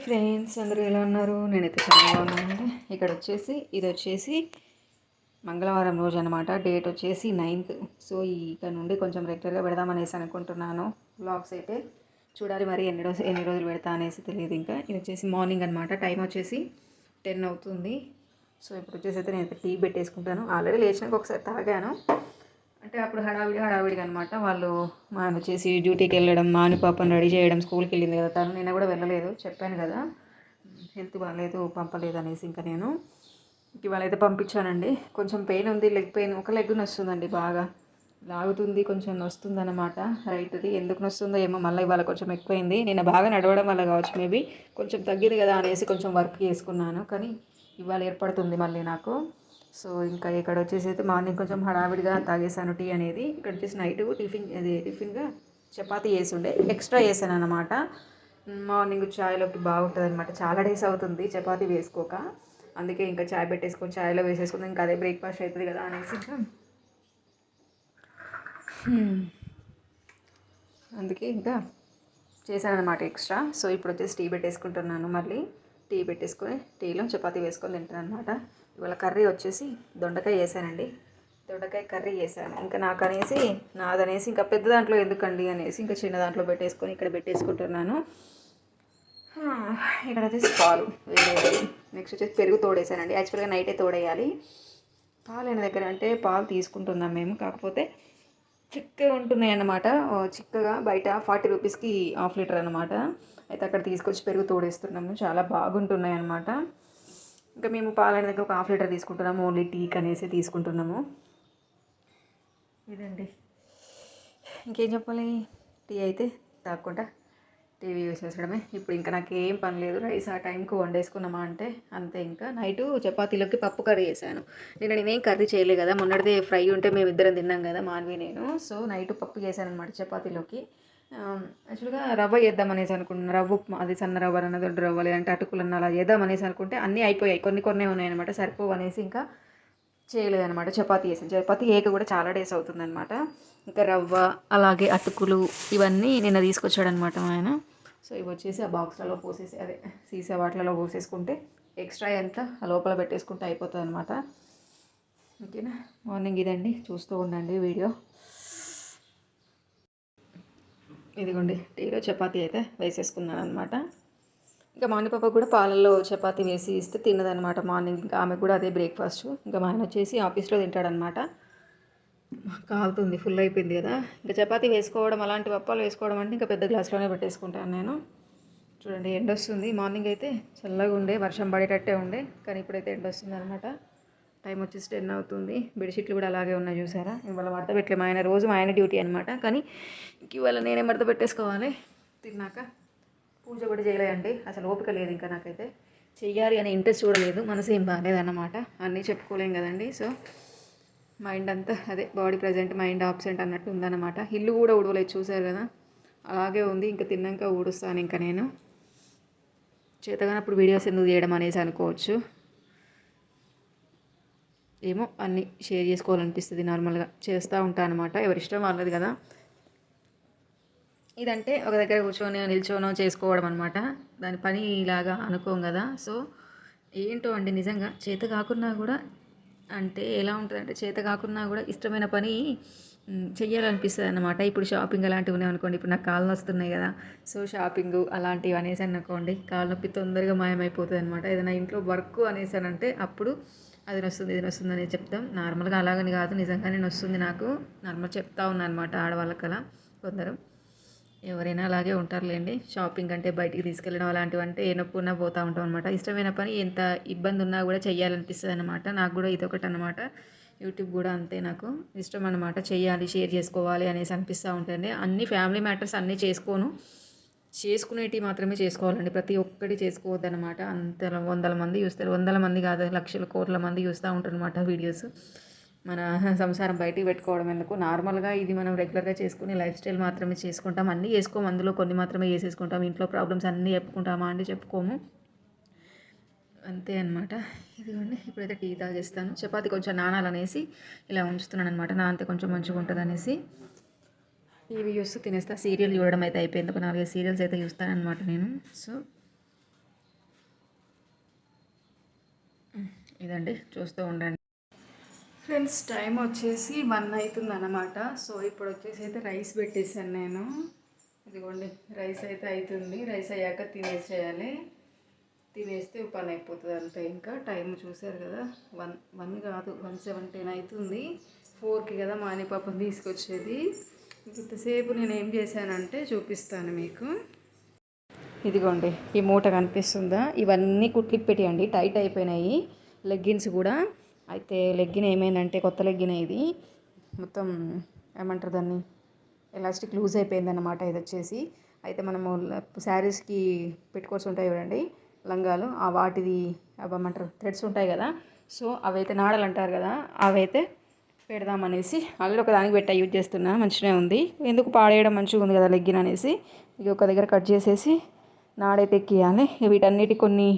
Hi friends అందరూ ఎలా ఉన్నారు? నేనైతే చాలా బాగున్నానండి. ఇక్కడ వచ్చేసి ఇది వచ్చేసి మంగళవారం రోజు అనమాట డేట్ వచ్చేసి నైన్త్ సో ఇక నుండి కొంచెం రెగ్యులర్గా పెడదామనేసి అనుకుంటున్నాను. బ్లాగ్స్ అయితే చూడాలి మరి ఎన్ని రోజు ఎన్ని రోజులు పెడతా అనేసి తెలియదు ఇంకా. ఇది వచ్చేసి మార్నింగ్ అనమాట టైం వచ్చేసి టెన్ అవుతుంది. సో ఇప్పుడు వచ్చేసి అయితే నేను టీ పెట్టేసుకుంటాను. ఆల్రెడీ లేచినాక ఒకసారి తాగాను. అంటే అప్పుడు హడావిడి హడావిడిగా అనమాట వాళ్ళు మా ఆయన వచ్చేసి డ్యూటీకి వెళ్ళడం మాని పాపను రెడీ చేయడం స్కూల్కి వెళ్ళింది కదా. తను నేను కూడా వెళ్ళలేదు చెప్పాను కదా. హెల్త్ బాగాలేదు పంపలేదు అనేసి ఇంకా నేను. ఇవాళ అయితే పంపించానండి. కొంచెం పెయిన్ ఉంది లెగ్ పెయిన్ ఒక లెగ్ నొస్తుందండి బాగా. లాగుతుంది కొంచెం నొస్తుంది అనమాట రైట్ది ఎందుకు నొస్తుందో ఏమో మళ్ళీ ఇవాళ కొంచెం ఎక్కువైంది. నేను బాగా నడవడం వల్ల కావచ్చు మేబీ. కొంచెం తగ్గింది కదా అనేసి కొంచెం వర్క్ చేసుకున్నాను. కానీ ఇవాళ ఏర్పడుతుంది మళ్ళీ నాకు. సో ఇంకా ఇక్కడ వచ్చేసి అయితే మార్నింగ్ కొంచెం హడావిడిగా తాగేసాను టీ అనేది. ఇక్కడ వచ్చేసి నైట్ టిఫిన్ అది టిఫిన్గా చపాతీ వేసుండే ఉండే ఎక్స్ట్రా వేసాను అనమాట మార్నింగ్ చాయ్లోకి బాగుంటుంది అనమాట చాలా డేస్ అవుతుంది చపాతీ వేసుకోక. అందుకే ఇంకా చాయ్ పెట్టేసుకొని చాయ్లో వేసేసుకుని ఇంకా అదే బ్రేక్ఫాస్ట్ అవుతుంది కదా అనేసి. అందుకే ఇంకా చేశాను అనమాట ఎక్స్ట్రా. సో ఇప్పుడు వచ్చేసి టీ పెట్టేసుకుంటున్నాను మళ్ళీ. టీ పెట్టేసుకొని టీలో చపాతీ వేసుకొని తింటాను అనమాట ఇవాళ కర్రీ వచ్చేసి దొండకాయ వేసానండి దొండకాయ కర్రీ వేసాను ఇంకా నాకు అనేసి నాదనేసి ఇంకా పెద్ద దాంట్లో ఎందుకండి అనేసి ఇంకా చిన్న దాంట్లో పెట్టేసుకొని ఇక్కడ పెట్టేసుకుంటున్నాను. ఇక్కడ వచ్చేసి పాలు నెక్స్ట్ వచ్చేసి పెరుగు తోడేసానండి యాక్చువల్గా నైటే తోడేయాలి. పాలు అయిన దగ్గర అంటే పాలు తీసుకుంటున్నాం మేము. కాకపోతే చిక్కగా ఉంటున్నాయి అన్నమాట చిక్కగా బయట ఫార్టీ రూపీస్కి హాఫ్ లీటర్ అనమాట అయితే అక్కడ తీసుకొచ్చి పెరుగు తోడేస్తున్నాము. చాలా బాగుంటున్నాయి అన్నమాట ఇంకా మేము పాలైన దగ్గర ఒక హాఫ్ లీటర్ తీసుకుంటున్నాము ఓన్లీ టీ అనేసి తీసుకుంటున్నాము. ఇదండి. ఇంకేం చెప్పాలి? టీ అయితే తాగకుండా టీవీ యూస్ చేసడమే ఇప్పుడు ఇంకా నాకు ఏం పని లేదు. రైస్ ఆ టైంకి వండేసుకున్నామా అంటే అంతే ఇంకా. నైటు చపాతీలోకి పప్పు కర్రీ చేశాను. నేను నేనేం కర్రీ చేయలేదు కదా. మొన్నటిదే ఫ్రై ఉంటే మేము ఇద్దరం తిన్నాం కదా మాన్వి నేను. సో నైట్ పప్పు చేశాను అనమాట చపాతీలోకి. యాక్చువల్గా రవ్వ చేద్దాం అనేసి అనుకున్నాను రవ్వ ఉప్మా అది సన్న రవ్వ అన్న దొడ్డు రవ్వ లేదంటే అటుకులన్న అలా చేద్దాం అనేసి అనుకుంటే అన్నీ అయిపోయాయి. కొన్ని కొన్ని ఉన్నాయన్నమాట. సరిపోవు అనేసి ఇంకా చేయలేదన్నమాట. చపాతి చేసాను చపాతీ ఏక కూడా చాలా డేస్ అవుతుందన్నమాట. ఇంకా రవ్వ అలాగే అటుకులు ఇవన్నీ నిన్న తీసుకొచ్చాడనమాట ఆయన. సో ఇవి వచ్చేసి ఆ బాక్స్లలో పోసేసి అదే సీసా వాటిలలో పోసేసుకుంటే ఎక్స్ట్రా ఎంత ఆ లోపల పెట్టేసుకుంటే అయిపోతుంది అనమాట ఓకేనా? మార్నింగ్ ఇదండి. చూస్తూ ఉండండి వీడియో. ఇదిగోండి టీలో చపాతీ అయితే వేసేసుకున్నాను అనమాట ఇంకా మా పాప కూడా పాలల్లో చపాతీ వేసి ఇస్తే తిన్నదనమాట మార్నింగ్ ఇంకా ఆమె కూడా అదే బ్రేక్ఫాస్ట్. ఇంకా మా ఆయన వచ్చేసి ఆఫీస్లో తింటాడనమాట కాలుతుంది ఫుల్ అయిపోయింది కదా. ఇంకా చపాతీ వేసుకోవడం అలాంటి పప్పాలు వేసుకోవడం అంటే ఇంకా పెద్ద గ్లాస్లోనే పెట్టేసుకుంటాను నేను. చూడండి ఎండ వస్తుంది మార్నింగ్ అయితే చల్లగా ఉండే వర్షం పడేటట్టే ఉండే కానీ ఇప్పుడైతే ఎండ వస్తుంది అనమాట టైం వచ్చేసి టెన్ అవుతుంది. బెడ్షీట్లు కూడా అలాగే ఉన్నాయి చూసారా? ఇవాళ మడత పెట్టలే మా ఆయన రోజు మా ఆయన డ్యూటీ అనమాట కానీ ఇంక ఇవాళ నేనే మడత పెట్టేసుకోవాలి? తిన్నాక పూజ కూడా చేయలేదండి. అసలు ఓపిక లేదు ఇంకా నాకైతే. చెయ్యాలి అనే ఇంట్రెస్ట్ కూడా లేదు. మనసు ఏం బాగాలేదన్నమాట. అన్నీ చెప్పుకోలేం కదండి. సో మైండ్ అంతా అదే బాడీ ప్రజెంట్ మైండ్ ఆబ్సెంట్ అన్నట్టు ఉందన్నమాట. ఇల్లు కూడా ఊడవలేదు చూసారు కదా? అలాగే ఉంది. ఇంకా తిన్నాక ఊడుస్తాను ఇంకా నేను. చేతగానప్పుడు వీడియోస్ ఎందుకు చేయడం అనేసి అనుకోవచ్చు. ఏమో అన్నీ షేర్ చేసుకోవాలనిపిస్తుంది నార్మల్గా. చేస్తూ ఉంటాను అనమాట ఎవరిష్టం వాళ్ళది కదా. ఇదంటే ఒక దగ్గర కూర్చొని నిల్చోనో చేసుకోవడం అనమాట దాని పని ఇలాగా అనుకోం కదా. సో ఏంటో అండి నిజంగా చేత కాకున్నా కూడా అంటే ఎలా ఉంటుందంటే చేత కాకున్నా కూడా ఇష్టమైన పని చెయ్యాలనిపిస్తుంది అనమాట ఇప్పుడు షాపింగ్ అలాంటివి ఉన్నాయి అనుకోండి. ఇప్పుడు నాకు కాళ్ళు వస్తున్నాయి కదా. సో షాపింగ్ అలాంటివి అనేసి అనుకోండి. కాళ్ళ నొప్పి తొందరగా మాయమైపోతుంది అనమాట ఏదైనా ఇంట్లో వర్క్ అనేసి అంటే అప్పుడు అది నొస్తుంది ఇది నొస్తుంది అనేది చెప్తాం. నార్మల్గా అలాగని కాదు నిజంగానే వస్తుంది నాకు. నార్మల్ చెప్తా ఉన్నాను అనమాట ఆడవాళ్ళకి అలా కొందరు. ఎవరైనా అలాగే ఉంటారులేండి. షాపింగ్ అంటే బయటికి తీసుకెళ్ళడం అలాంటివి అంటే ఏ నొప్పి ఉన్నా పోతూ ఉంటాం అనమాట ఇష్టమైన పని ఎంత ఇబ్బంది ఉన్నా కూడా చెయ్యాలనిపిస్తుంది అనమాట నాకు కూడా ఇదొకటి అనమాట యూట్యూబ్ కూడా అంతే నాకు. ఇష్టం అనమాట చేయాలి షేర్ చేసుకోవాలి అనేసి అనిపిస్తూ ఉంటుంది అన్ని ఫ్యామిలీ మ్యాటర్స్ అన్నీ చేసుకోను. చేసుకునేటివి మాత్రమే చేసుకోవాలండి. ప్రతి ఒక్కటి చేసుకోవద్దనమాట అంత వందల మంది చూస్తారు. వందల మంది కాదు లక్షల కోట్ల మంది చూస్తూ ఉంటారనమాట వీడియోస్. మన సంసారం బయటికి పెట్టుకోవడం ఎందుకు? నార్మల్గా ఇది మనం రెగ్యులర్గా చేసుకునే లైఫ్ స్టైల్ మాత్రమే చేసుకుంటాం. అన్నీ చేసుకోము అందులో కొన్ని మాత్రమే చేసేసుకుంటాం. ఇంట్లో ప్రాబ్లమ్స్ అన్నీ చెప్పుకుంటామా అండి చెప్పుకోము. అంతే అనమాట ఇదిగోండి. ఇప్పుడైతే టీ తాగేస్తాను. చపాతి కొంచెం నానాలనేసి ఇలా ఉంచుతున్నాను అనమాట నానితే కొంచెం మంచిగా ఉంటుంది అనేసి టీవీ చూస్తూ తినేస్తా. సీరియల్ చూడడం అయితే అయిపోయింది. ఒక నాలుగైదు సీరియల్స్ అయితే చూస్తానమాట నేను. సో ఇదండి. చూస్తూ ఉండండి. ఫ్రెండ్స్ టైం వచ్చేసి వన్ అవుతుంది అనమాట సో ఇప్పుడు వచ్చేసి అయితే రైస్ పెట్టేశాను నేను. ఇదిగోండి రైస్ అయితే అవుతుంది. రైస్ అయ్యాక తినేసేయాలి. తినేస్తే పని అయిపోతుంది అంతే ఇంకా. టైం చూసారు కదా. వన్ వన్ కాదు వన్ సెవెంటీన్ అవుతుంది. ఫోర్కి కదా మానిపాపం తీసుకొచ్చేది. ఇంతసేపు నేను ఏం చేశానంటే చూపిస్తాను మీకు. ఇదిగోండి ఈ మూట కనిపిస్తుందా? ఇవన్నీ కుట్లికి పెట్టేయండి టైట్ అయిపోయినాయి. లెగ్గిన్స్ కూడా. అయితే లెగ్గిన్ ఏమైందంటే కొత్త లెగ్గిన్ ఇది. మొత్తం ఏమంటారు దాన్ని? ఎలాస్టిక్ లూజ్ అయిపోయిందన్నమాట ఇది వచ్చేసి. అయితే మనము శారీస్కి పెట్టుకోవాల్సి ఉంటాయి చూడండి లంగాలు. ఆ వాటిది అవ్వమంటారు థ్రెడ్స్ ఉంటాయి కదా. సో అవైతే నాడలు అంటారు కదా అవైతే పెడదామనేసి ఆల్రెడీ ఒక దానికి పెట్టా యూజ్ చేస్తున్నా మంచిగా ఉంది. ఎందుకు పాడేయడం మంచిగా ఉంది కదా లెగ్గిన్ అనేసి. ఇక ఒక దగ్గర కట్ చేసేసి నాడైతే ఎక్కియాలి వీటన్నిటి కొన్ని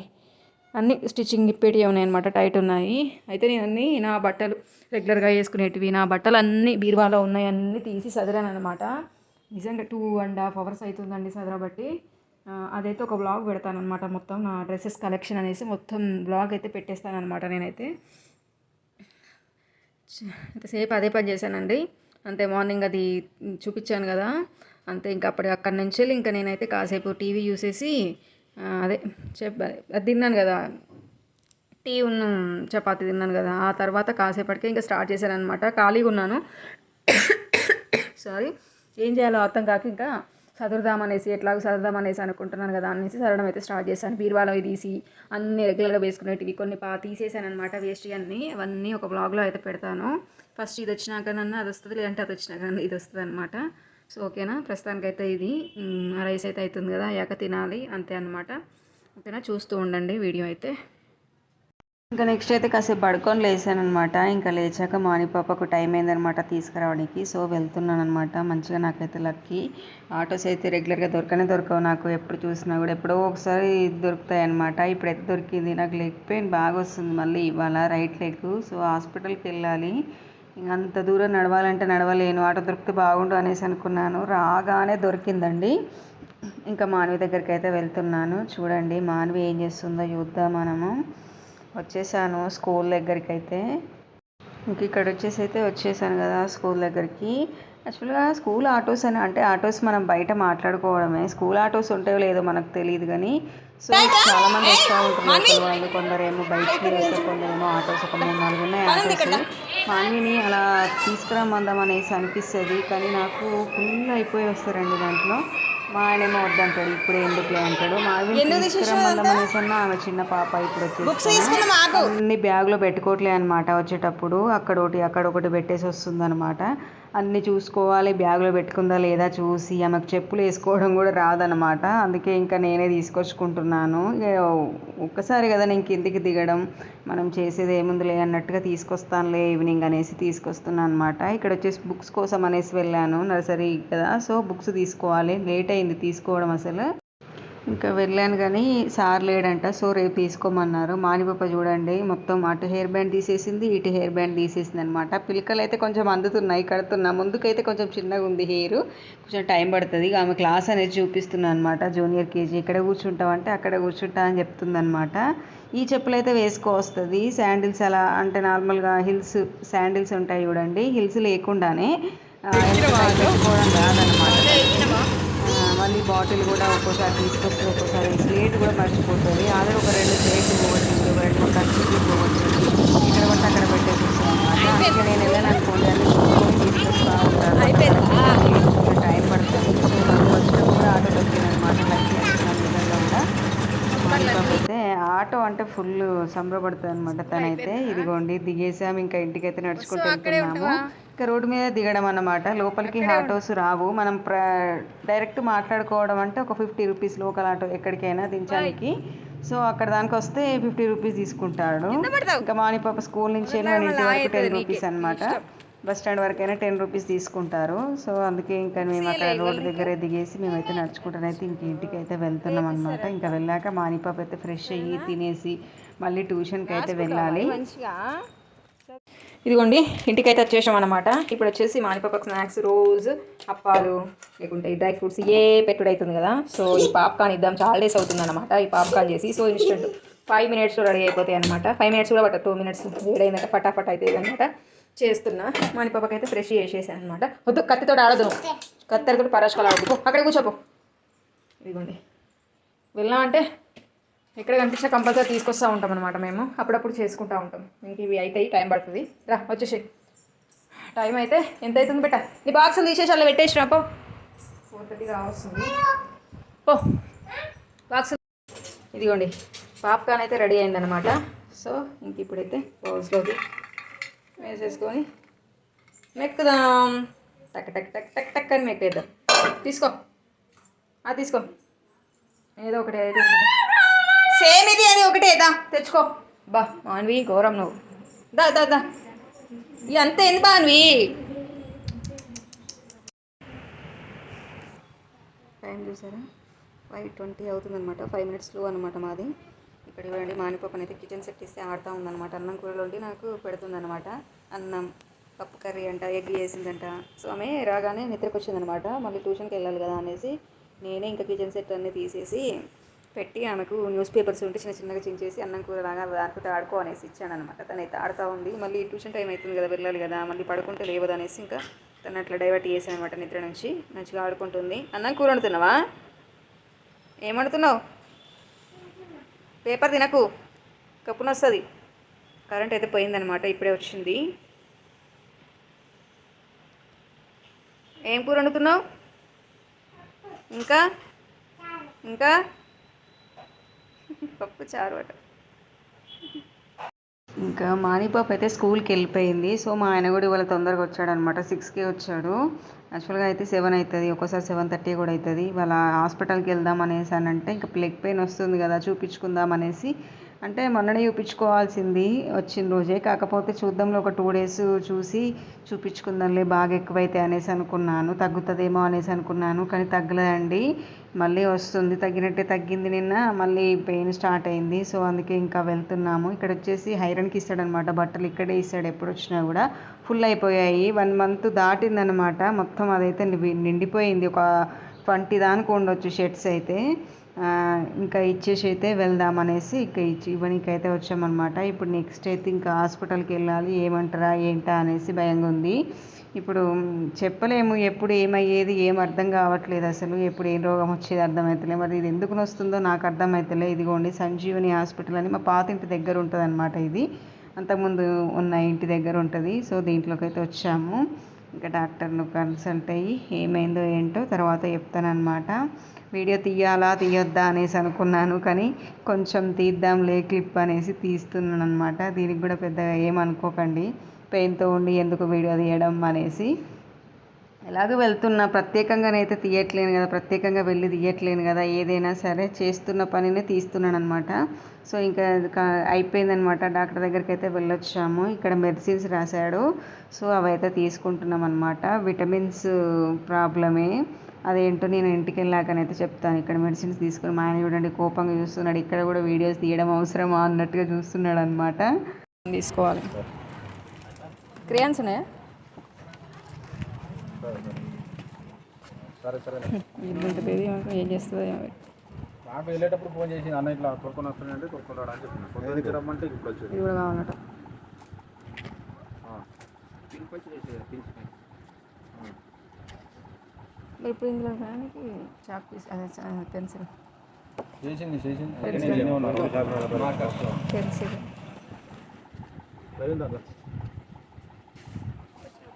అన్ని స్టిచ్చింగ్ ఇప్పేటివి ఉన్నాయి అనమాట టైట్ ఉన్నాయి. అయితే నేను అన్ని నా బట్టలు రెగ్యులర్గా వేసుకునేటివి నా బట్టలు అన్నీ బీరువాలో ఉన్నాయి అన్నీ తీసి సదిరాను అనమాట నిజంగా టూ అండ్ హాఫ్ అవర్స్ అవుతుందండి సదరబట్టి అదైతే ఒక బ్లాగ్ పెడతాను అనమాట మొత్తం. నా డ్రెస్సెస్ కలెక్షన్ అనేసి మొత్తం బ్లాగ్ అయితే పెట్టేస్తాను అనమాట నేనైతే. ఎంతసేపు అదే పని చేశానండి. అంతే మార్నింగ్ అది చూపించాను కదా. అంతే ఇంకా అప్పటి అక్కడి నుంచి వెళ్ళి ఇంకా నేనైతే కాసేపు టీవీ చూసేసి అదే చెప్ అది తిన్నాను కదా. టీ ఉన్న చపాతి తిన్నాను కదా. ఆ తర్వాత కాసేపటికే ఇంకా స్టార్ట్ చేశాను అనమాట ఖాళీగా ఉన్నాను. సారీ ఏం చేయాలో అర్థం కాక ఇంకా చదువుదామనేసి ఎట్లాగో చదువుదామనేసి అనుకుంటున్నాను కదా అనేసి చదవడం అయితే స్టార్ట్ చేశాను. బీరువాలో తీసి అన్ని రెగ్యులర్గా వేసుకునేటివి కొన్ని పా తీసేసాను అనమాట వేస్ట్ అన్నీ అవన్నీ ఒక బ్లాగ్లో అయితే పెడతాను. ఫస్ట్ ఇది వచ్చినాక నన్ను అది వస్తుంది లేదంటే అది వచ్చినాక నన్ను ఇది వస్తుంది అనమాట సో ఓకేనా? ప్రస్తుతానికైతే ఇది. రైస్ అయితే అవుతుంది కదా అయ్యాక తినాలి అంతే అనమాట ఓకేనా? చూస్తూ ఉండండి వీడియో అయితే. ఇంకా నెక్స్ట్ అయితే కాసేపు పడుకొని లేచానమాట అనమాట ఇంకా లేచాక మాని పాపకు టైం అయిందనమాట తీసుకురావడానికి. సో వెళ్తున్నాను అనమాట మంచిగా నాకైతే లక్కీ ఆటోస్ అయితే రెగ్యులర్గా దొరకనే దొరకవు నాకు. ఎప్పుడు చూసినా కూడా ఎప్పుడో ఒకసారి దొరుకుతాయి అనమాట ఇప్పుడైతే దొరికింది. నాకు లెగ్ పెయిన్ బాగా వస్తుంది మళ్ళీ ఇవాళ రైట్ లెగ్ సో హాస్పిటల్కి వెళ్ళాలి. ఇంక అంత దూరం నడవాలంటే నడవలేను. ఆటో దొరికితే బాగుండు అనేసి అనుకున్నాను. రాగానే దొరికిందండి. ఇంకా మానవి దగ్గరికి అయితే వెళ్తున్నాను. చూడండి మానవి ఏం చేస్తుందో చూద్దాం మనము. వచ్చేసాను స్కూల్ దగ్గరికి అయితే ఇంక ఇక్కడ వచ్చేసి అయితే వచ్చేసాను కదా స్కూల్ దగ్గరికి. యాక్చువల్గా స్కూల్ ఆటోస్ అని అంటే ఆటోస్ మనం బయట మాట్లాడుకోవడమే. స్కూల్ ఆటోస్ ఉంటాయో లేదో మనకు తెలియదు కానీ సో చాలామంది వస్తూ ఉంటున్నారు. వాళ్ళు కొందరేమో బయటికి వస్తారు కొందరేమో ఆటోస్ ఒక మూడు నాలుగు ఉన్నాయి ఆటోస్. మాన్విని అలా తీసుకురమ్మందాం అనేసి అనిపిస్తుంది కానీ నాకు ఫుల్ అయిపోయి వస్తారండి దాంట్లో మా ఆయనేమో వద్దంటాడు ఇప్పుడు ఎందుకులే అంటాడు. మావిని తీసుకురమ్మందాం అనేసి అన్న ఆమె చిన్న పాప ఇప్పుడు వచ్చేసి అన్ని బ్యాగ్లో పెట్టుకోవట్లే అనమాట వచ్చేటప్పుడు అక్కడ ఒకటి అక్కడ ఒకటి పెట్టేసి వస్తుంది అనమాట అన్ని చూసుకోవాలి బ్యాగ్లో పెట్టుకుందా లేదా చూసి ఆమెకు చెప్పులు వేసుకోవడం కూడా రాదనమాట అందుకే ఇంకా నేనే తీసుకొచ్చుకుంటున్నాను. ఒక్కసారి కదా నేను కిందికి దిగడం మనం చేసేది ఏముందిలే అన్నట్టుగా తీసుకొస్తానులే ఈవినింగ్ అనేసి తీసుకొస్తున్నాను అనమాట ఇక్కడ వచ్చేసి బుక్స్ కోసం అనేసి వెళ్ళాను నర్సరీ కదా. సో బుక్స్ తీసుకోవాలి లేట్ అయింది తీసుకోవడం అసలు. ఇంకా వెళ్ళాను కానీ సార్ లేడంట సో రేపు తీసుకోమన్నారు. మానిపప్ప చూడండి మొత్తం అటు హెయిర్ బ్యాండ్ తీసేసింది ఇటు హెయిర్ బ్యాండ్ తీసేసింది అనమాట పిలకలు అయితే కొంచెం అందుతున్నాయి కడుతున్నా. ముందుకైతే కొంచెం చిన్నగా ఉంది హెయిర్ కొంచెం టైం పడుతుంది. ఇక ఆమె క్లాస్ అనేది చూపిస్తున్నాను అనమాట జూనియర్ కేజీ ఇక్కడ కూర్చుంటామంటే అక్కడ కూర్చుంటా అని చెప్తుంది అనమాట ఈ చెప్పులు అయితే వేసుకో వస్తుంది. శాండిల్స్ అలా అంటే నార్మల్గా హిల్స్ శాండిల్స్ ఉంటాయి చూడండి. హిల్స్ లేకుండానే రాదనమాట. మళ్ళీ బాటిల్ కూడా ఒక్కోసారి తీసుకొస్తుంది ఒక్కోసారి స్లేట్ కూడా మర్చిపోతుంది. ఆల్రెడీ ఒక రెండు స్లేట్లు పోగొట్టింది ఒక రెండు మూడు కర్చీలు పోగొట్టింది ఇక్కడ పడితే అక్కడ పెట్టేసి అనమాట అందుకే నేను వెళ్ళాను అనుకోండి అన్ని చూసుకొని తీసుకొస్తా ఉంటాను. టైం పడుతుంది. సో వచ్చినప్పుడు కూడా ఆటో దొరికింది అనమాట లక్కీ అనుకున్నాను నిజంగా కూడా. అయితే ఆటో అంటే ఫుల్ సంబరపడుతుంది అనమాట తనైతే. ఇదిగోండి దిగేసాము ఇంకా ఇంటికి అయితే నడుచుకుంటూ వెళ్తున్నాము. ఇంకా రోడ్డు మీద దిగడం అన్నమాట. లోపలికి ఆటోస్ రావు. మనం ప్ర డైరెక్ట్ మాట్లాడుకోవడం అంటే ఒక ఫిఫ్టీ రూపీస్ లోకల్ ఆటో ఎక్కడికైనా దించడానికి. సో అక్కడ దానికి వస్తే ఫిఫ్టీ రూపీస్ తీసుకుంటాడు. ఇంకా మాని పాప స్కూల్ నుంచి మన ఇంటి వరకు టెన్ రూపీస్ అనమాట బస్ స్టాండ్ వరకైనా టెన్ రూపీస్ తీసుకుంటారు. సో అందుకే ఇంకా మేము అక్కడ రోడ్డు దగ్గరే దిగేసి మేమైతే నడుచుకుంటానైతే ఇంక ఇంటికి అయితే వెళ్తున్నాం అనమాట ఇంకా వెళ్ళాక మానిపాప అయితే ఫ్రెష్ అయ్యి తినేసి మళ్ళీ ట్యూషన్కి అయితే వెళ్ళాలి. ఇదిగోండి ఇంటికైతే వచ్చేసాం అనమాట ఇప్పుడు వచ్చేసి మానిపాపకు స్నాక్స్ రోజు అప్పాలు లేకుంటే డ్రై ఫ్రూట్స్ ఏ పెట్టుడు అవుతుంది కదా. సో ఈ పాప్కార్న్ ఇద్దాం చాలా డేస్ అవుతుంది అనమాట ఈ పాప్కార్న్ చేసి. సో ఇన్స్టెంట్ ఫైవ్ మినిట్స్లో రెడీ అయిపోతాయి అనమాట ఫైవ్ మినిట్స్ కూడా పట్ట టూ మినిట్స్ వేడైందంటే ఫటాఫట్ అవుతుంది అనమాట చేస్తున్నా. మన అయితే ఫ్రెష్ చేసేసాను అనమాట వద్దు కత్తితో ఆడదు కత్తెరతో పరాశకాలు ఆడదు అక్కడ కూర్చోపో. ఇదిగోండి. వెళ్ళామంటే ఎక్కడ కనిపించినా కంపల్సరీ తీసుకొస్తూ ఉంటాం అనమాట మేము. అప్పుడప్పుడు చేసుకుంటూ ఉంటాం. ఇంక ఇవి అవుతాయి టైం పడుతుంది. రా వచ్చేసి టైం అయితే ఎంత అవుతుంది బెట్ట నీ బాక్స్ తీసేసి అలా పెట్టేసిన పో. ఫోర్ థర్టీ కావస్తుంది పో. బాక్స్ ఇదిగోండి పాప్కార్న్ అయితే రెడీ అయిందనమాట సో ఇంక ఇప్పుడైతే బౌల్స్లోకి వేసేసుకొని మెక్కుదాం. టక్ టక్ టక్ టక్ టక్ అని మెక్కేద్దాం. తీసుకో. తీసుకో. ఏదో ఒకటి అయితే సేమ్ ఇది అది ఒకటే దా తెచ్చుకో. బా మాన్వి ఘోరం నువ్వు. దా దా దా. ఇది అంతే ఎందు టైం చూసారా? ఫైవ్ ట్వంటీ అవుతుందన్నమాట. ఫైవ్ మినిట్స్లో అనమాట మాది. ఇక్కడ ఇవ్వండి మానిపప్పని అయితే కిచెన్ సెట్ ఇస్తే ఆడుతూ ఉందన్నమాట. అన్నం కూరలో ఉండి నాకు పెడుతుందన్నమాట. అన్నం పప్పు కర్రీ అంట ఎగ్ వేసిందంట సో ఆమె రాగానే నిద్రకు వచ్చిందనమాట మళ్ళీ ట్యూషన్కి వెళ్ళాలి కదా అనేసి నేనే ఇంకా కిచెన్ సెట్ అన్నీ తీసేసి పెట్టి ఆమెకు న్యూస్ పేపర్స్ ఉంటే చిన్న చిన్నగా చించేసి అన్నం కూర లాగా దానితో ఆడుకో అనేసి ఇచ్చాను అనమాట తనైతే ఆడుతూ ఉంది. మళ్ళీ ట్యూషన్ టైం అవుతుంది కదా వెళ్ళాలి కదా మళ్ళీ పడుకుంటే లేవదు అనేసి ఇంకా తను అట్లా డైవర్ట్ చేశాను అనమాట నిద్ర నుంచి. మంచిగా ఆడుకుంటుంది. అన్నం కూర వండుతున్నావా? ఏం వండుతున్నావు పేపర్ తినకు. కప్పున వస్తుంది కరెంట్ అయితే పోయిందనమాట ఇప్పుడే వచ్చింది. ఏం కూర వండుతున్నావు? ఇంకా? ఇంకా? పప్పు చారు అట. ఇంకా మాణిపాప అయితే స్కూల్కి వెళ్ళిపోయింది. సో మా ఆయన కూడా ఇవాళ తొందరగా వచ్చాడు అనమాట సిక్స్కి వచ్చాడు. యాక్చువల్గా అయితే సెవెన్ అవుతుంది ఒక్కోసారి సెవెన్ థర్టీ కూడా అవుతుంది ఇవాళ హాస్పిటల్కి వెళ్దాం అనేసి అని అంటే ఇంకా ప్లెగ్ పెయిన్ వస్తుంది కదా చూపించుకుందాం అనేసి అంటే మొన్ననే చూపించుకోవాల్సింది వచ్చిన రోజే. కాకపోతే చూద్దాంలో ఒక టూ డేస్ చూసి చూపించుకుందాంలే బాగా ఎక్కువైతే అనేసి అనుకున్నాను. తగ్గుతుందేమో అనేసి అనుకున్నాను కానీ తగ్గలేదండి. మళ్ళీ వస్తుంది. తగ్గినట్టే తగ్గింది నిన్న మళ్ళీ పెయిన్ స్టార్ట్ అయింది. సో అందుకే ఇంకా వెళ్తున్నాము. ఇక్కడ వచ్చేసి హైరన్కి ఇస్తాడనమాట. బట్టలు ఇక్కడే ఇస్తాడు ఎప్పుడు వచ్చినా కూడా. ఫుల్ అయిపోయాయి. వన్ మంత్ దాటిందనమాట. మొత్తం అదైతే నిండిపోయింది. ఒక ట్వంటీ దానికి ఉండొచ్చు షర్ట్స్ అయితే. ఇంకా ఇచ్చేసి అయితే వెళ్దాం అనేసి ఇంకా ఇచ్చి ఇవ్వడానికి వచ్చామన్నమాట. ఇప్పుడు నెక్స్ట్ అయితే ఇంకా హాస్పిటల్కి వెళ్ళాలి ఏమంటారా ఏంటా అనేసి భయంగా ఉంది. ఇప్పుడు చెప్పలేము ఎప్పుడు ఏమయ్యేది ఏం అర్థం కావట్లేదు అసలు ఎప్పుడు ఏం రోగం వచ్చేది అర్థమవుతలే మరి ఇది ఎందుకు వస్తుందో నాకు అర్థమవుతలే ఇదిగోండి సంజీవని హాస్పిటల్ అని మా పాత ఇంటి దగ్గర ఉంటుంది అనమాట ఇది. అంతకుముందు ఉన్న ఇంటి దగ్గర ఉంటుంది. సో దీంట్లోకి అయితే వచ్చాము. ఇంకా డాక్టర్ను కన్సల్ట్ అయ్యి ఏమైందో ఏంటో తర్వాత చెప్తానమాట వీడియో తీయాలా తీయొద్దా అనేసి అనుకున్నాను కానీ కొంచెం తీద్దాంలే క్లిప్ అనేసి తీస్తున్నాను అనమాట దీనికి కూడా పెద్దగా ఏమనుకోకండి. పెయిన్తో ఉండి ఎందుకు వీడియో తీయడం అనేసి ఎలాగో వెళ్తున్నా ప్రత్యేకంగానైతే తీయట్లేను కదా ప్రత్యేకంగా వెళ్ళి తీయట్లేను కదా ఏదైనా సరే చేస్తున్న పనినే తీస్తున్నాను అనమాట సో ఇంకా అయిపోయిందనమాట డాక్టర్ దగ్గరికి అయితే వెళ్ళొచ్చాము. ఇక్కడ మెడిసిన్స్ రాశాడు. సో అవైతే తీసుకుంటున్నాం అనమాట విటమిన్స్ ప్రాబ్లమే. అదేంటో నేను ఇంటికి వెళ్ళాకనైతే చెప్తాను. ఇక్కడ మెడిసిన్స్ తీసుకుని మా ఆయన చూడండి కోపంగా చూస్తున్నాడు. ఇక్కడ కూడా వీడియోస్ తీయడం అవసరమా అన్నట్టుగా చూస్తున్నాడు అనమాట తీసుకోవాలి. క్రియాన్స్ ఉన్నాయా? సరే సరే. ఇంత బేబీ ఏం చేస్తుందో. నాకు వెళ్ళేటప్పుడు ఫోన్ చేసి అన్న ఇట్లా కొడుకొని వస్తున్నాయంటే కొడుకొని రాడా అని చెప్పిన. దగ్గర రమ్మంటే ఇప్పుడు వచ్చేది ఇది కూడా కావాలట ఆ. ఇప్పుడు ఇందులో దానికి చాక్ పీస్ అదే పెన్సిల్. చేసింది చేసింది. పెన్సిల్. వెళ్ళిందా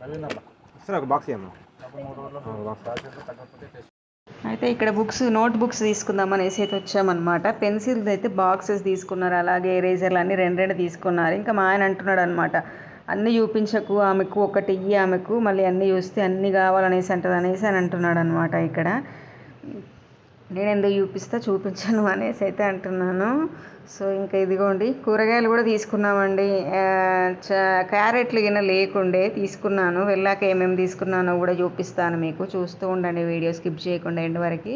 వెళ్ళిందా వస్తున్నా ఒక బాక్స్ ఇవ్వమ్మా అయితే ఇక్కడ బుక్స్ నోట్ బుక్స్ తీసుకుందాం అనేసి అయితే వచ్చామన్నమాట. పెన్సిల్స్ అయితే బాక్సెస్ తీసుకున్నారు. అలాగే ఎరేజర్లు అన్నీ రెండు రెండు తీసుకున్నారు. ఇంకా మా ఆయన అంటున్నాడు అనమాట అన్నీ చూపించకు ఆమెకు ఒకటి ఇయ్యి ఆమెకు మళ్ళీ అన్నీ చూస్తే అన్నీ కావాలనేసి అంటది అనేసి అని అంటున్నాడు అనమాట ఇక్కడ. నేను ఎందుకు చూపిస్తా? చూపించను అనేసి అయితే అంటున్నాను. సో ఇంకా ఇదిగోండి కూరగాయలు కూడా తీసుకున్నామండి. క్యారెట్లు గిన లేకుండే తీసుకున్నాను. వెళ్ళాక ఏమేమి తీసుకున్నానో కూడా చూపిస్తాను మీకు. చూస్తూ ఉండండి వీడియో స్కిప్ చేయకుండా ఎండ్ వరకు.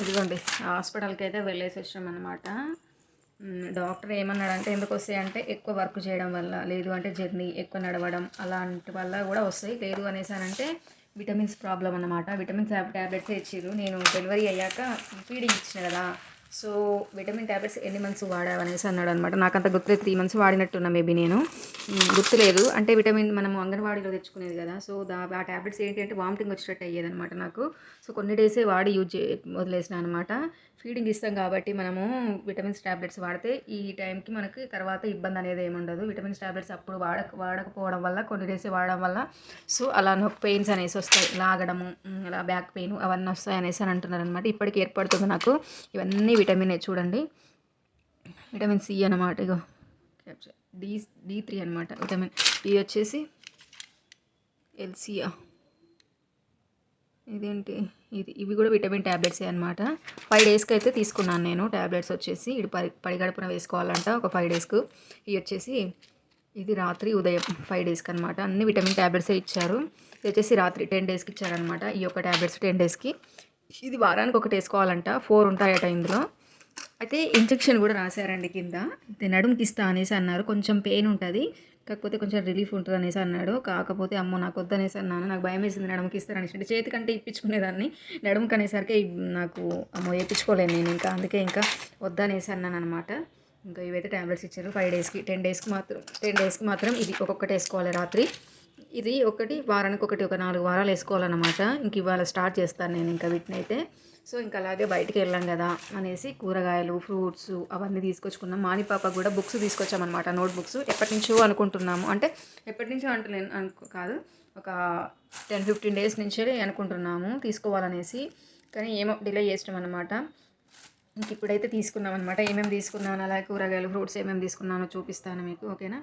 ఇదిగోండి హాస్పిటల్కి అయితే వెళ్ళేసి వచ్చాం అనమాట డాక్టర్ ఏమన్నాడంటే ఎందుకు వస్తాయి అంటే ఎక్కువ వర్క్ చేయడం వల్ల లేదు అంటే జర్నీ ఎక్కువ నడవడం అలాంటి వల్ల కూడా వస్తాయి. లేదు అనేసానంటే విటమిన్స్ ప్రాబ్లం అనమాట విటమిన్స్ ట్యాబ్లెట్స్ ఇచ్చారు నేను డెలివరీ అయ్యాక ఫీడింగ్ ఇచ్చిన కదా. సో విటమిన్ ట్యాబ్లెట్స్ ఎన్ని మంత్స్ వాడావు అనేసి అన్నాడు అనమాట నాకంత గుర్తు త్రీ మంత్స్ వాడినట్టున్నా మేబీ నేను. గుర్తులేదు అంటే విటమిన్ మనం అంగన్వాడీలో తెచ్చుకునేది కదా సో దా ఆ ట్యాబ్లెట్స్ ఏంటి అంటే వామిటింగ్ వచ్చేటట్టు అయ్యేది అనమాట నాకు. సో కొన్ని డేసే వాడి యూజ్ చే వదిలేసిన అనమాట ఫీడింగ్ ఇస్తాం కాబట్టి మనము విటమిన్స్ ట్యాబ్లెట్స్ వాడితే ఈ టైంకి మనకి తర్వాత ఇబ్బంది అనేది ఏమి ఉండదు. విటమిన్స్ ట్యాబ్లెట్స్ అప్పుడు వాడక వాడకపోవడం వల్ల కొన్ని డేసే వాడడం వల్ల సో అలా నొప్పి పెయిన్స్ అనేసి వస్తాయి. లాగడము అలా బ్యాక్ పెయిన్ అవన్నీ వస్తాయి అనేసి అని అంటున్నారు అనమాట ఇప్పటికి ఏర్పడుతుంది నాకు. ఇవన్నీ విటమిన్ చూడండి. విటమిన్ సి అనమాట ఇగో. డి డి త్రీ అనమాట విటమిన్ డి వచ్చేసి ఎల్సియా. ఇదేంటి? ఇది ఇవి కూడా విటమిన్ ట్యాబ్లెట్సే అనమాట ఫైవ్ డేస్కి అయితే తీసుకున్నాను నేను. ట్యాబ్లెట్స్ వచ్చేసి ఇది పడి పడిగడుపున వేసుకోవాలంట. ఒక ఫైవ్ డేస్కు. ఇవి వచ్చేసి ఇది రాత్రి ఉదయం ఫైవ్ డేస్కి అనమాట అన్ని విటమిన్ ట్యాబ్లెట్సే ఇచ్చారు. ఇది వచ్చేసి రాత్రి టెన్ డేస్కి ఇచ్చారనమాట ఈ యొక్క ట్యాబ్లెట్స్ టెన్ డేస్కి. ఇది వారానికి ఒకటి వేసుకోవాలంట. ఫోర్ ఉంటాయట ఇందులో. అయితే ఇంజెక్షన్ కూడా రాశారండి కింద. ఇది నడుముకి ఇస్తా అనేసి అన్నారు. కొంచెం పెయిన్ ఉంటుంది. కాకపోతే కొంచెం రిలీఫ్ ఉంటుంది అనేసి అన్నాడు. కాకపోతే అమ్మో నాకు వద్దనేసి అన్నాను. నాకు భయం వేసింది నడుముకి ఇస్తారనేసి అంటే చేతికంటే ఇప్పించుకునేదాన్ని. నడుముకి అనేసరికి నాకు అమ్మో వేయించుకోలేను నేను ఇంకా. అందుకే ఇంకా వద్దనేసి అన్నాను అనమాట ఇంకా ఇవైతే ట్యాబ్లెట్స్ ఇచ్చారు. ఫైవ్ డేస్కి టెన్ డేస్కి మాత్రం టెన్ డేస్కి మాత్రం ఇది ఒక్కొక్కటి వేసుకోవాలి రాత్రి. ఇది ఒకటి వారానికి ఒకటి ఒక నాలుగు వారాలు వేసుకోవాలన్నమాట. ఇంక ఇవాళ స్టార్ట్ చేస్తాను నేను ఇంకా వీటిని అయితే సో ఇంకా అలాగే బయటికి వెళ్ళాం కదా అనేసి కూరగాయలు ఫ్రూట్స్ అవన్నీ తీసుకొచ్చుకున్నాం. మాని పాప కూడా బుక్స్ తీసుకొచ్చామన్నమాట నోట్ బుక్స్ ఎప్పటి నుంచో అనుకుంటున్నాము. అంటే ఎప్పటి నుంచో అంటలేను అనుకో కాదు. ఒక టెన్ ఫిఫ్టీన్ డేస్ నుంచే అనుకుంటున్నాము తీసుకోవాలనేసి. కానీ ఏమో డిలే చేసినాం అనమాట ఇంక ఇప్పుడైతే తీసుకున్నాం అనమాట ఏమేమి తీసుకున్నాను అలాగే కూరగాయలు ఫ్రూట్స్ ఏమేమి తీసుకున్నానో చూపిస్తాను మీకు ఓకేనా?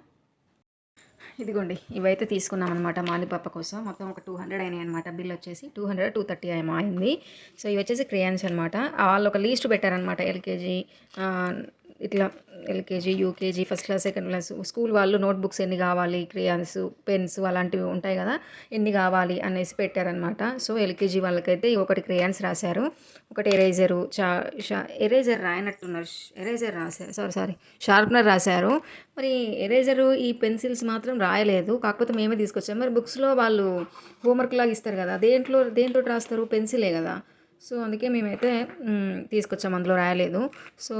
ఇదిగోండి ఇవైతే తీసుకున్నాం అనమాట మాలిపాప కోసం. మొత్తం ఒక టూ హండ్రెడ్ అయినాయి అనమాట బిల్ వచ్చేసి టూ హండ్రెడ్ టూ థర్టీ ఏమో అయింది. సో ఇవి వచ్చేసి క్రేయాన్స్ అనమాట వాళ్ళు ఒక లీస్ట్ పెట్టారనమాట ఎల్కేజీ ఇట్లా LKG UKG first class second class school వాళ్ళు నోట్బుక్స్ ఎన్ని కావాలి క్రేయాన్స్ పెన్స్ అలాంటివి ఉంటాయి కదా ఎన్ని కావాలి అనేసి పెట్టారనమాట సో ఎల్కేజీ వాళ్ళకైతే ఒకటి క్రేయాన్స్ రాశారు. ఒకటి ఎరేజరు చా షా ఎరేజర్ రాయనట్టున్నారు. ఎరేజర్ రాశారు సారీ సారీ షార్ప్నర్ రాశారు. మరి ఎరేజరు ఈ పెన్సిల్స్ మాత్రం రాయలేదు. కాకపోతే మేమే తీసుకొచ్చాం. మరి బుక్స్లో వాళ్ళు హోంవర్క్ లాగా ఇస్తారు కదా దేంట్లో దేంట్లో రాస్తారు? పెన్సిలే కదా. సో అందుకే మేమైతే తీసుకొచ్చాము తీసుకొచ్చాం. అందులో రాయలేదు. సో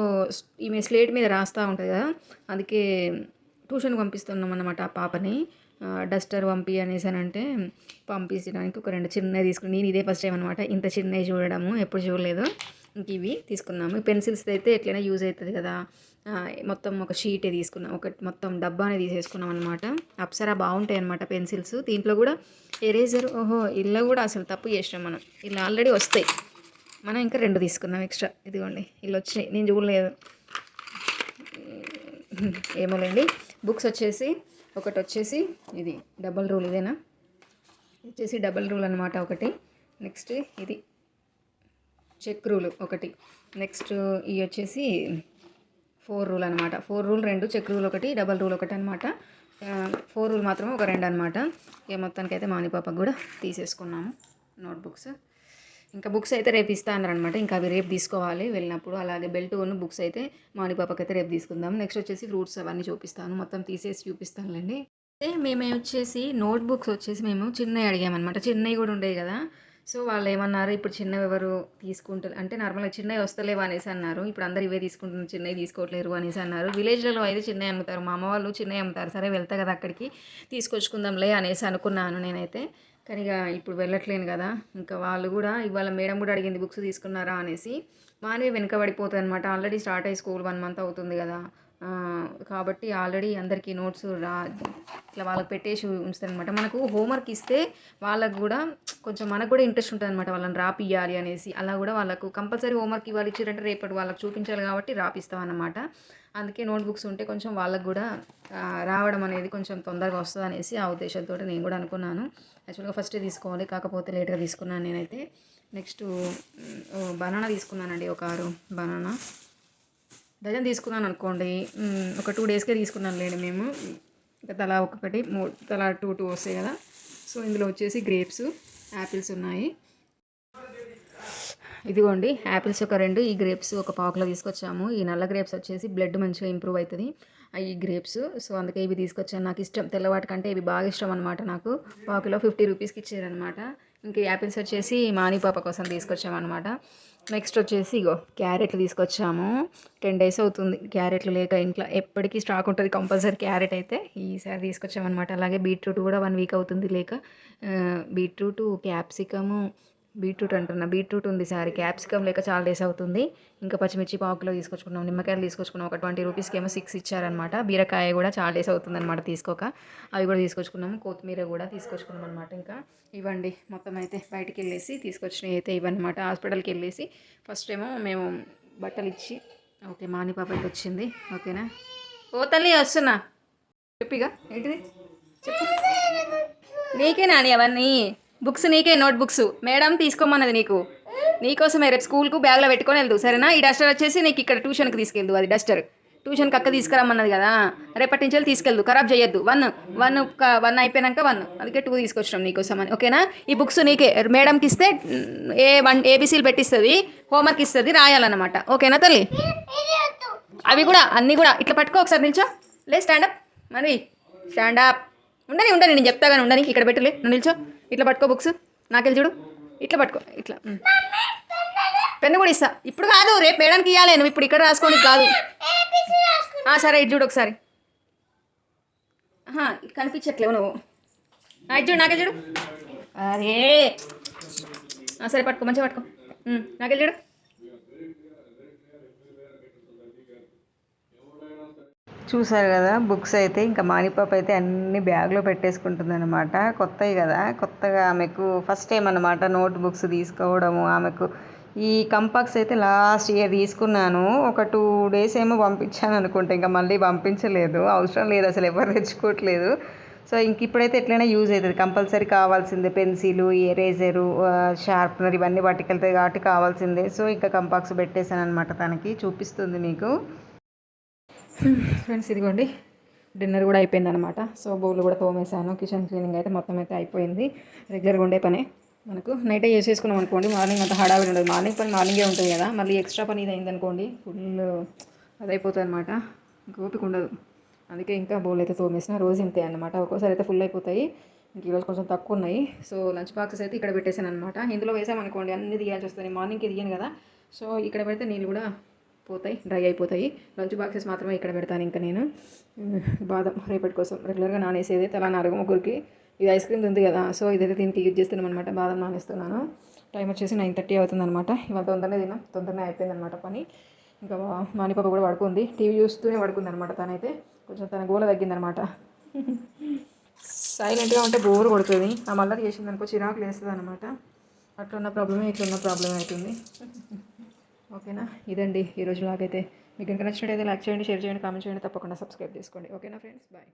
ఈమె స్లేట్ మీద రాస్తూ ఉంటుంది కదా. అందుకే ట్యూషన్కి పంపిస్తున్నాం అన్నమాట ఆ పాపని. డస్టర్ పంపి అనేసి అని అంటే పంపించడానికి ఒక రెండు చిన్నవి తీసుకుని నేను ఇదే ఫస్ట్ టైం అనమాట ఇంత చిన్నవి చూడడము ఎప్పుడు చూడలేదు. ఇంక ఇవి తీసుకున్నాము. పెన్సిల్స్ అయితే ఎట్లయినా యూజ్ అవుతుంది కదా. మొత్తం ఒక షీటే తీసుకున్నాం. ఒక మొత్తం డబ్బానే తీసేసుకున్నాం అనమాట అప్సరా బాగుంటాయి అనమాట పెన్సిల్స్. దీంట్లో కూడా ఎరేజర్ ఓహో ఇలా కూడా అసలు తప్పు చేసినాం మనం. ఇలా ఆల్రెడీ వస్తాయి. మనం ఇంకా రెండు తీసుకున్నాం ఎక్స్ట్రా. ఇదిగోండి వీళ్ళు వచ్చినాయి. నేను చూడలేదు. ఏమోలేండి. బుక్స్ వచ్చేసి ఒకటి వచ్చేసి ఇది డబల్ రూల్ ఇదేనా? వచ్చేసి డబల్ రూల్ అనమాట ఒకటి. నెక్స్ట్ ఇది చెక్ రూల్ ఒకటి. నెక్స్ట్ ఇవి వచ్చేసి ఫోర్ రూల్ అనమాట ఫోర్ రూల్ రెండు చెక్ రూల్ ఒకటి డబల్ రూల్ ఒకటి అనమాట ఫోర్ రూల్ మాత్రం ఒక రెండు అనమాట ఇక మొత్తానికి అయితే మానిపాపకు కూడా తీసేసుకున్నాము నోట్బుక్స్. ఇంకా బుక్స్ అయితే రేపు ఇస్తా అన్నారనమాట ఇంకా అవి రేపు తీసుకోవాలి వెళ్ళినప్పుడు. అలాగే బెల్ట్ ఉన్న బుక్స్ అయితే మానిపాపకి అయితే రేపు తీసుకుందాం. నెక్స్ట్ వచ్చేసి ఫ్రూట్స్ అవన్నీ చూపిస్తాను. మొత్తం తీసేసి చూపిస్తానులేండి. అయితే మేము వచ్చేసి నోట్బుక్స్ వచ్చేసి మేము చిన్నవి అడిగామన్నమాట. చిన్నవి కూడా ఉండేవి కదా. సో వాళ్ళు ఏమన్నారు ఇప్పుడు చిన్నవి ఎవరు తీసుకుంటారు అంటే నార్మల్గా చిన్నవి వస్తలేవు అనేసి అన్నారు. ఇప్పుడు అందరు ఇవే తీసుకుంటున్నారు. చిన్నవి తీసుకోవట్లేరు అనేసి అన్నారు. విలేజ్లలో అయితే చిన్నవి అమ్ముతారు. మా అమ్మ వాళ్ళు చిన్నవి అమ్ముతారు. సరే వెళ్తా కదా అక్కడికి తీసుకొచ్చుకుందాంలే అనేసి అనుకున్నాను నేనైతే. కానీ ఇక ఇప్పుడు వెళ్ళట్లేను కదా. ఇంకా వాళ్ళు కూడా ఇవాళ మేడం కూడా అడిగింది బుక్స్ తీసుకున్నారా అనేసి. మానే వెనకబడిపోతుంది అనమాట ఆల్రెడీ స్టార్ట్ అయ్యి స్కూల్ వన్ మంత్ అవుతుంది కదా. కాబట్టి ఆల్రెడీ అందరికీ నోట్స్ రా ఇట్లా వాళ్ళకి పెట్టేసి ఉంచుతారనమాట మనకు హోంవర్క్ ఇస్తే వాళ్ళకు కూడా కొంచెం మనకు కూడా ఇంట్రెస్ట్ ఉంటుంది అనమాట వాళ్ళని రాపియాలి అనేసి. అలా కూడా వాళ్ళకు కంపల్సరీ హోంవర్క్ ఇవ్వాలి ఇచ్చారంటే రేపటి వాళ్ళకి చూపించాలి కాబట్టి రాపిస్తాం అనమాట అందుకే నోట్ బుక్స్ ఉంటే కొంచెం వాళ్ళకు కూడా రావడం అనేది కొంచెం తొందరగా వస్తుంది అనేసి ఆ ఉద్దేశంతో నేను కూడా అనుకున్నాను. యాక్చువల్గా ఫస్ట్ తీసుకోవాలి కాకపోతే లేట్గా తీసుకున్నాను నేనైతే. నెక్స్ట్ బనానా తీసుకున్నానండి ఒక ఆరు బనానా. డజన్ తీసుకున్నాను అనుకోండి ఒక టూ డేస్కే తీసుకున్నాను లేండి మేము. ఇంకా తలా ఒక్కొక్కటి మూ తలా టూ టూ వస్తాయి కదా. సో ఇందులో వచ్చేసి గ్రేప్స్ యాపిల్స్ ఉన్నాయి. ఇదిగోండి యాపిల్స్ ఒక రెండు ఈ గ్రేప్స్ ఒక పావుకిలో తీసుకొచ్చాము. ఈ నల్ల గ్రేప్స్ వచ్చేసి బ్లడ్ మంచిగా ఇంప్రూవ్ అవుతుంది ఈ గ్రేప్స్ సో అందుకే ఇవి తీసుకొచ్చాను. నాకు ఇష్టం తెల్లవాటి కంటే ఇవి బాగా ఇష్టం అనమాట నాకు. పావుకిలో ఫిఫ్టీ రూపీస్కి ఇచ్చారనమాట ఇంకా యాపిల్స్ వచ్చేసి మాని పాప కోసం తీసుకొచ్చామన్నమాట నెక్స్ట్ వచ్చేసి ఇగో క్యారెట్లు తీసుకొచ్చాము. టెన్ డేస్ అవుతుంది క్యారెట్లు లేక ఇంట్లో. ఎప్పటికీ స్టాక్ ఉంటుంది కంపల్సరీ క్యారెట్ అయితే. ఈసారి తీసుకొచ్చామన్నమాట. అలాగే బీట్రూట్ కూడా వన్ వీక్ అవుతుంది లేక. బీట్రూట్ క్యాప్సికము బీట్రూట్ అంటున్నా. బీట్రూట్ ఉంది సార్. క్యాప్సికమ్ లేక చాలా డేస్ అవుతుంది. ఇంకా పచ్చిమిర్చి పావు కిలో తీసుకొచ్చుకున్నాం. నిమ్మకాయలు తీసుకొచ్చుకున్నాం. ఒక ట్వంటీ రూపీస్కి ఏమో సిక్స్ ఇచ్చారనమాట బీరకాయ కూడా చాలా డేస్ అవుతుంది అనమాట తీసుకోక. అవి కూడా తీసుకొచ్చుకున్నాము. కొత్తిమీర కూడా తీసుకొచ్చుకున్నాం అనమాట ఇంకా. ఇవ్వండి. మొత్తం అయితే బయటికి వెళ్ళేసి తీసుకొచ్చినవి అయితే ఇవన్నమాట హాస్పిటల్కి వెళ్ళేసి ఫస్ట్ ఏమో మేము బట్టలు ఇచ్చి ఓకే మాని పాపకి వచ్చింది. ఓకేనా? ఓ తల్లి వస్తున్నా. చెప్పిగా. ఏంటిది? చెప్పు. నీకే నాని అవన్నీ? బుక్స్ నీకే నోట్ బుక్స్ మేడం తీసుకోమన్నది నీకు. నీకోసమే రేపు స్కూల్కు బ్యాగ్లో పెట్టుకొని వెళ్దు సరేనా? ఈ డస్టర్ వచ్చేసి నీకు ఇక్కడ ట్యూషన్కి తీసుకెళ్దు అది డస్టర్. ట్యూషన్కి అక్క తీసుకురమ్మన్నది కదా. రేపటి నుంచి వెళ్ళి తీసుకెళ్దు ఖరాబ్ చేయొద్దు. వన్ వన్ వన్ అయిపోయాక వన్. అందుకే టూ తీసుకొచ్చినాం నీకోసం అని ఓకేనా? ఈ బుక్స్ నీకే. మేడంకి ఇస్తే ఏ వన్ ఏబీసీలు పెట్టిస్తుంది హోంవర్క్ ఇస్తుంది రాయాలన్నమాట. ఓకేనా తల్లి? అవి కూడా అన్నీ కూడా. ఇట్లా పట్టుకో ఒకసారి నిల్చో. లే స్టాండప్. మరి స్టాండప్. ఉండని ఉండని నేను చెప్తా కానీ ఉండని ఇక్కడ పెట్టులే నువ్వు నిల్చో. ఇట్లా పట్టుకో బుక్స్. నాకెళ్ళి చూడు. ఇట్లా పట్టుకో. ఇట్లా. పెన్ను కూడా ఇస్తా. ఇప్పుడు కాదు రేపు మేడానికి ఇవ్వాలి నువ్వు ఇప్పుడు ఇక్కడ రాసుకోండి కాదు. సరే ఇటు చూడు ఒకసారి. కనిపించట్లేవు నువ్వు. ఇది ఇటు చూడు నాకే చూడు. అరే. సరే పట్టుకో. మంచిగా పట్టుకో. ఉమ్, నాకెళ్ళి చూడు. చూసారు కదా బుక్స్ అయితే ఇంకా మాణిపాప అయితే అన్ని బ్యాగ్లో పెట్టేసుకుంటుంది అనమాట కొత్తవి కదా కొత్తగా ఆమెకు ఫస్ట్ టైం అనమాట నోట్ బుక్స్ తీసుకోవడము. ఆమెకు ఈ కంపాక్స్ అయితే లాస్ట్ ఇయర్ తీసుకున్నాను. ఒక టూ డేస్ ఏమో పంపించాను అనుకుంటే ఇంకా మళ్ళీ పంపించలేదు. అవసరం లేదు అసలు ఎవరు తెచ్చుకోవట్లేదు. సో ఇంక ఇప్పుడైతే ఎట్లయినా యూజ్ అవుతుంది. కంపల్సరీ కావాల్సిందే పెన్సిలు ఎరేజరు షార్ప్నర్ ఇవన్నీ పట్టుకెళ్తాయి కాబట్టి కావాల్సిందే. సో ఇంకా కంపాక్స్ పెట్టేశాను అనమాట తనకి చూపిస్తుంది మీకు. ఫ్రెండ్స్ ఇదిగోండి. డిన్నర్ కూడా అయిపోయింది అనమాట సో బౌల్ కూడా తోమేశాను. కిచెన్ క్లీనింగ్ అయితే మొత్తం అయితే అయిపోయింది. రెగ్యులర్గా ఉండే పనే. మనకు నైటే చేసేసుకున్నాం అనుకోండి మార్నింగ్ అంత హడావిడి ఉండదు. మార్నింగ్ పని మార్నింగే ఉంటుంది కదా. మళ్ళీ ఎక్స్ట్రా పని ఇది అయింది అనుకోండి ఫుల్ అదైపోతుంది అనమాట ఇంక ఓపిక ఉండదు. అందుకే ఇంకా బౌల్ అయితే తోమేసిన. రోజు ఇంతే అనమాట ఒక్కోసారి అయితే ఫుల్ అయిపోతాయి. ఇంక ఈరోజు కొంచెం తక్కువ ఉన్నాయి. సో లంచ్ బాక్సెస్ అయితే ఇక్కడ పెట్టేశాను అనమాట ఇందులో వేసామనుకోండి అన్ని తీయాల్సి వస్తుంది. మార్నింగ్కి దిగాను కదా. సో ఇక్కడ పెడితే నీళ్ళు కూడా పోతాయి డ్రై అయిపోతాయి. లంచ్ బాక్సెస్ మాత్రమే ఇక్కడ పెడతాను ఇంకా నేను. బాదం రేపటి కోసం రెగ్యులర్గా నానేసేది తలా నాలుగు ముగ్గురికి. ఇది ఐస్ క్రీమ్ ఉంది కదా సో ఇదైతే దీనికి యూజ్ చేస్తున్నాం అనమాట బాదం నానేస్తున్నాను. టైం వచ్చేసి నైన్ థర్టీ అవుతుంది అనమాట ఇవాళ తొందరనే తిన్నాం. తొందరనే అయిపోయింది అనమాట పని. ఇంకా మా- మానిపాప కూడా పడుకుంది. టీవీ చూస్తూనే పడుకుంది అనమాట తనైతే. కొంచెం తన గోల తగ్గిందనమాట సైలెంట్గా ఉంటే బోర్ కొడుతుంది. ఆ మళ్ళీ చేసిందనుకో చిరాకు లేస్తుంది అనమాట అట్లున్న ప్రాబ్లమే ఇట్లున్న ప్రాబ్లమే అవుతుంది. ఓకేనా? ఇదండి. ఈరోజు లాగైతే మీకు ఇంకా నచ్చినట్టయితే లైక్ చేయండి షేర్ చేయండి కామెంట్ చేయండి తప్పకుండా సబ్స్క్రైబ్ చేసుకోండి. ఓకేనా ఫ్రెండ్స్ బాయ్